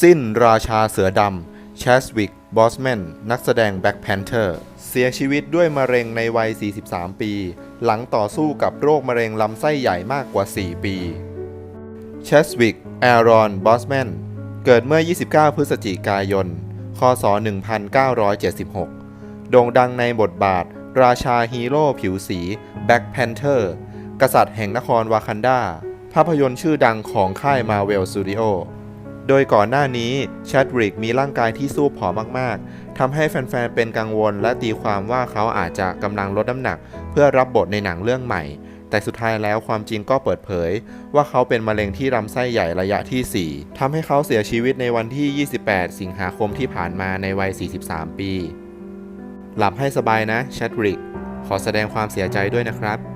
สิ้นราชาเสือดำ แชสวิก บอสแมน นักแสดงแบ็ c แพนเทอร์ เสียชีวิตด้วยมะเร็งในวัย 43 ปี หลังต่อสู้กับโรคมะเร็งลำไส้ใหญ่มากกว่า 4 ปี เชสวิก แอรอน บอสแมน เกิดเมื่อ 29 พฤศจิกายน คศ 1976 โด่งดังในบทบาท ราชาฮีโร่ผิวสีแบ็ c แพนเทอร์ กษัตริย์แห่งนครวากันดา ภาพยนตร์ชื่อดังของค่าย Marvel Studio โโดยก่อนหน้านี้แชดริกมีร่างกายที่สู้ผอมมากๆทำให้แฟนๆ เป็นกังวลและตีความว่าเขาอาจจะกำลังลดน้ำหนัก เพื่อรับบทในหนังเรื่องใหม่ แต่สุดท้ายแล้วความจริงก็เปิดเผย ว่าเขาเป็นมะเร็งที่ลำไส้ใหญ่ระยะที่ 4ทำให้เขาเสียชีวิตในวันที่ 28 สิงหาคมที่ผ่านมาในวัย 43 ปี หลับให้สบายนะแชดริก ขอแสดงความเสียใจด้วยนะครับ